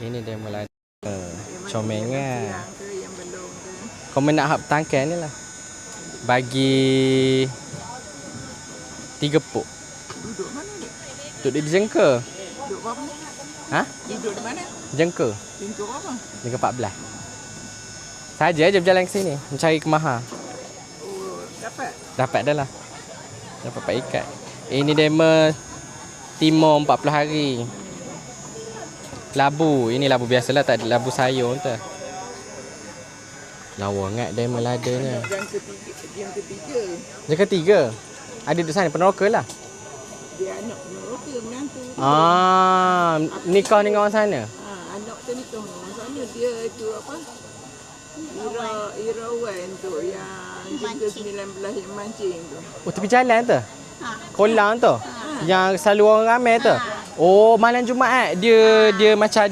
Ini dia mula uh, comengan. Yang ke yang belum ke. Kau nak hap tangkai ni lah. Bagi tiga puk. Duduk mana ni? Duduk di jengka. Duduk berapa ni? Ha? Duduk di mana? Jengka. Pintu apa? Jengka 14. Saja je berjalan ke sini. Mencari kemaha. Oh, dapat. Dapat dah lah. Dapat pak ikat. Ini demo timur 40 hari. Labu. Ini labu biasalah. Tak ada labu sayur tu. Lawa ngat demo lada ni. Yang ketiga, yang ketiga. Yang ketiga. Ada di sana peneroka lah. Dia anak peneroka menantu. tu. Ah, nikah dengan orang sana. Ha, anak tu ni tu orang sana dia itu apa? Ira Ira Wan tu yang jengka 19 yang mancing tu. Oh, tepi jalan tu. Kolam tu. Yang selalu orang ramai tu. Oh, malam Jumaat. Dia dia macam